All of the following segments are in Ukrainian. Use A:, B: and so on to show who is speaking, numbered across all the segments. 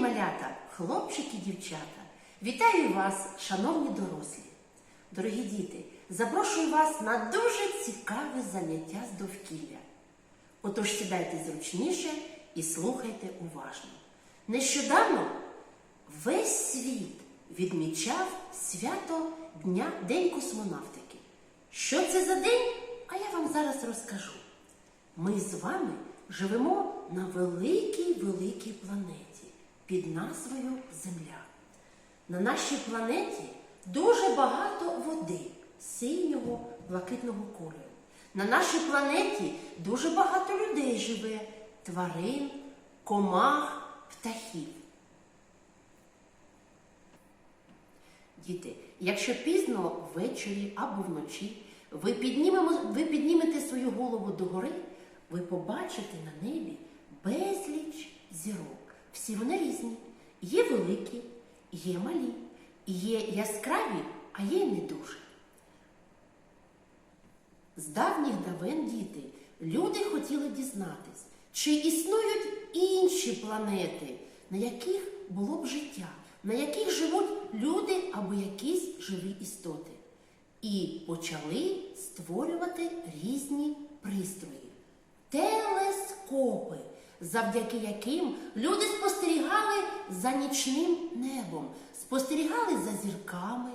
A: малята, хлопчики, дівчата! Вітаю вас, шановні дорослі! Дорогі діти, запрошую вас на дуже цікаве заняття з довкілля. Отож сідайте зручніше і слухайте уважно. Нещодавно весь світ відмічав свято Дня День космонавтики. Що це за день? А я вам зараз розкажу. Ми з вами живемо на великій великій планеті під назвою Земля. На нашій планеті дуже багато води синього блакитного кольору. На нашій планеті дуже багато людей живе, тварин, комах, птахів. Діти, якщо пізно ввечері або вночі ви, ви піднімете свою голову догори, ви побачите на небі безліч зірок. Всі вони різні. Є великі, є малі, є яскраві, а є не дуже. З давніх давен діти люди хотіли дізнатись, чи існують інші планети, на яких було б життя, на яких живуть люди або якісь живі істоти. І почали створювати різні пристрої, телескопи, завдяки яким люди спостерігали за нічним небом, спостерігали за зірками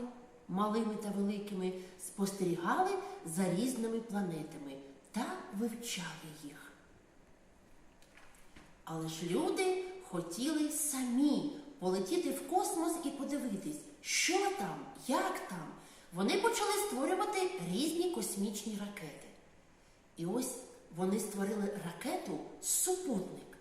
A: малими та великими, спостерігали за різними планетами та вивчали їх. Але ж люди хотіли самі полетіти в космос і подивитись, що там, як там. Вони почали створювати різні космічні ракети. І ось вони створили ракету супутник,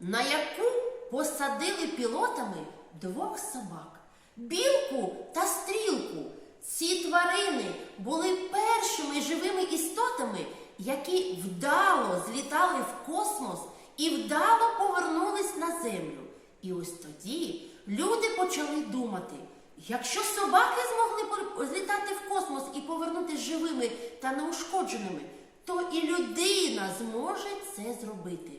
A: на яку посадили пілотами двох собак, білку та стрілку. Ці тварини були першими живими істотами, які вдало злітали в космос і вдало повернулись на землю. І ось тоді люди почали думати, якщо собаки змогли злітати в космос і повернутися живими та неушкодженими, то і людина зможе це зробити.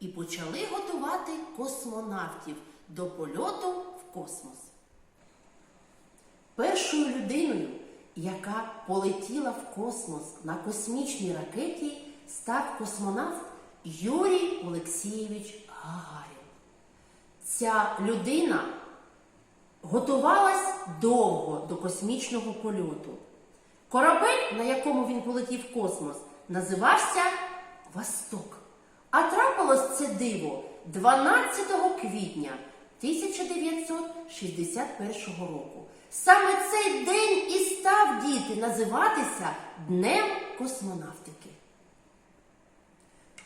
A: І почали готувати космонавтів до польоту в космос. Першою людиною, яка полетіла в космос на космічній ракеті, став космонавт Юрій Олексійович Гагарін. Ця людина готувалась довго до космічного польоту. Корабель, на якому він полетів в космос, називався Восток. А трапилось це диво 12 квітня 1961 року. Саме цей день і став діти називатися Днем космонавтики.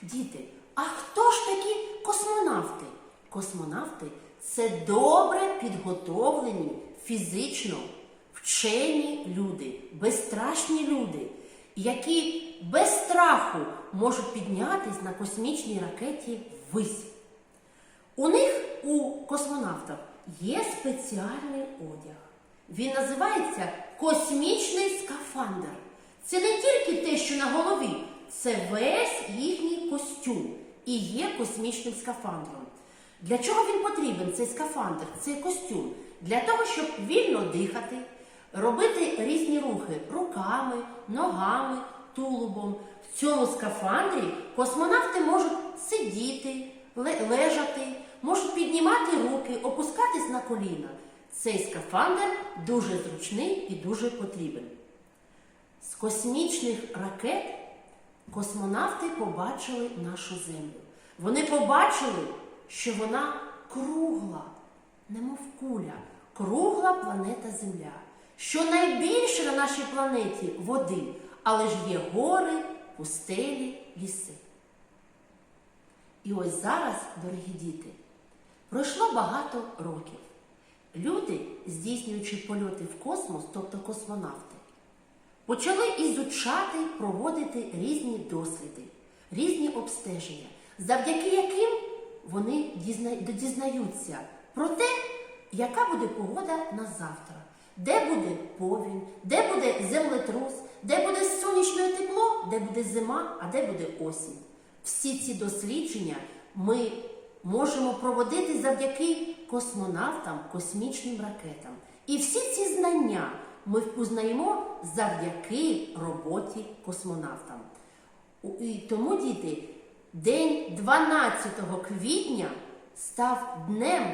A: Діти, а хто ж такі космонавти? Космонавти це добре підготовлені фізично вчені люди, безстрашні люди, які без страху можуть піднятись на космічній ракеті ввись. У них, у космонавтів, є спеціальний одяг. Він називається космічний скафандр. Це не тільки те, що на голові, це весь їхній костюм і є космічним скафандром. Для чого він потрібен, цей скафандр, цей костюм? Для того, щоб вільно дихати, робити різні рухи руками, ногами, тулубом. В цьому скафандрі космонавти можуть сидіти, лежати, можуть піднімати руки, опускатись на коліна. Цей скафандр дуже зручний і дуже потрібен. З космічних ракет космонавти побачили нашу землю. Вони побачили, що вона кругла, немов куля, кругла планета Земля. Що найбільше на нашій планеті води, але ж є гори, пустелі, ліси. І ось зараз, дорогі діти, пройшло багато років. Люди, здійснюючи польоти в космос, тобто космонавти, почали ізучати, проводити різні досліди, різні обстеження, завдяки яким вони дізнаються про те, яка буде погода на завтра, де буде повінь, де буде землетрус, де буде сонячне тепло, де буде зима, а де буде осінь. Всі ці дослідження ми можемо проводити завдяки космонавтам, космічним ракетам. І всі ці знання ми узнаємо завдяки роботі космонавтам. І тому, діти, день 12 квітня став днем,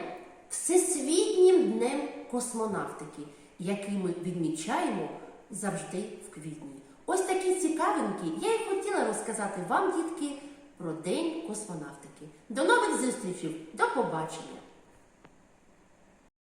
A: всесвітнім днем космонавтики, який ми відмічаємо завжди в квітні. Ось такі цікавинки я і хотіла розказати вам, дітки, про День космонавтики. До нових зустрічей, до побачення!